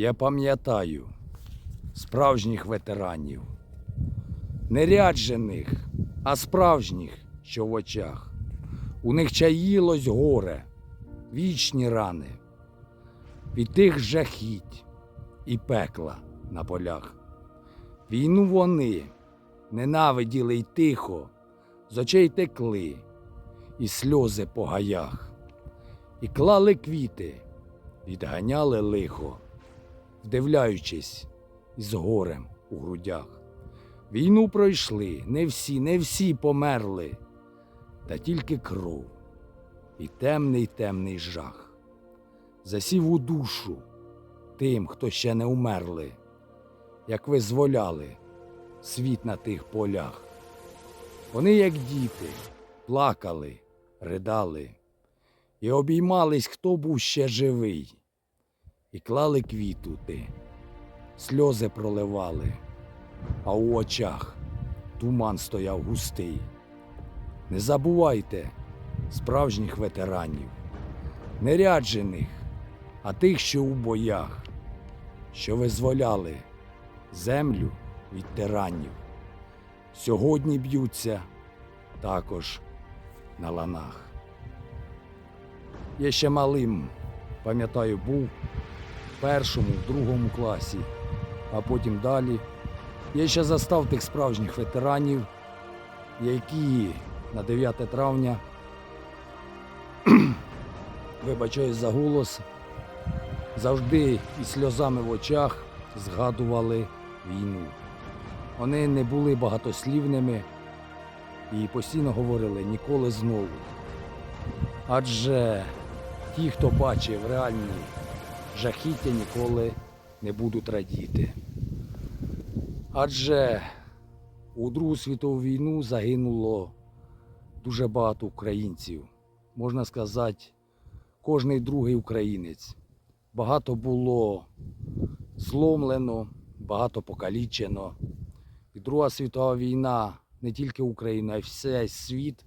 Я пам'ятаю справжніх ветеранів, не ряджених, а справжніх, що в очах. У них чаїлось горе, вічні рани від тих жахіть і пекла на полях. Війну вони ненавиділи й тихо, з очей текли, і сльози по гаях, і клали квіти, відганяли лихо, вдивляючись із горем у грудях. Війну пройшли, не всі, не всі померли, та тільки кров і темний темний жах. Засів у душу тим, хто ще не умерли, як визволяли світ на тих полях. Вони, як діти, плакали, ридали і обіймались, хто був ще живий, і клали квітути, сльози проливали, а у очах туман стояв густий. Не забувайте справжніх ветеранів, не ряджених, а тих, що у боях, що визволяли землю від тиранів. Сьогодні б'ються також на ланах. Я ще малим, пам'ятаю, був першому, в другому класі, а потім далі. Я ще застав тих справжніх ветеранів, які на 9 травня, вибачаюсь за голос, завжди із сльозами в очах згадували війну. Вони не були багатослівними і постійно говорили ніколи знову. Адже ті, хто бачив реальні жахіття, ніколи не будуть радіти. Адже у Другу світову війну загинуло дуже багато українців. Можна сказати, кожний другий українець. Багато було зломлено, багато покалічено. І Друга світова війна не тільки Україна, а й весь світ.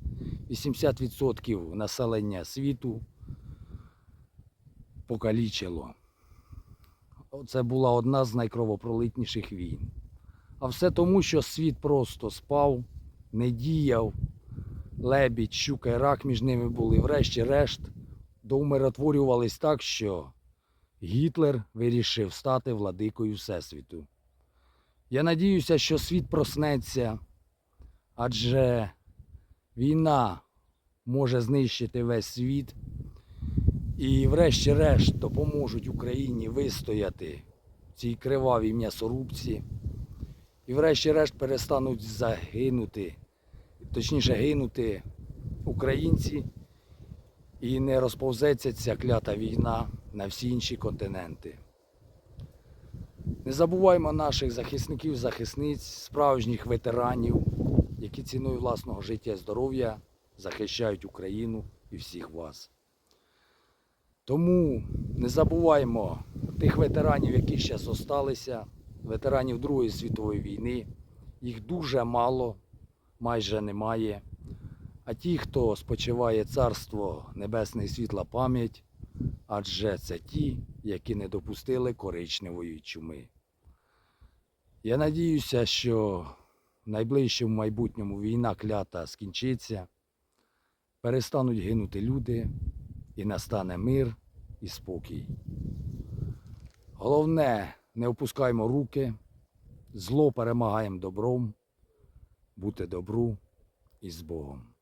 80% населення світу покалічило. Це була одна з найкровопролитніших війн. А все тому, що світ просто спав, не діяв, лебідь, щука і рак між ними були. Врешті-решт доумиротворювались так, що Гітлер вирішив стати владикою Всесвіту. Я надіюся, що світ проснеться, адже війна може знищити весь світ і, врешті-решт, допоможуть Україні вистояти в цій кривавій м'ясорубці. І, врешті-решт, перестануть загинути, точніше гинути українці, і не розповзеться ця клята війна на всі інші континенти. Не забуваймо наших захисників, захисниць, справжніх ветеранів, які ціною власного життя і здоров'я захищають Україну і всіх вас. Тому не забуваймо тих ветеранів, які ще зосталися, ветеранів Другої світової війни. Їх дуже мало, майже немає. А ті, хто спочиває царство Небесне і світла пам'ять, адже це ті, які не допустили коричневої чуми. Я надіюся, що в найближчому майбутньому війна клята скінчиться, перестануть гинути люди і настане мир і спокій. Головне, не опускаймо руки, зло перемагаємо добром, бути добру і з Богом.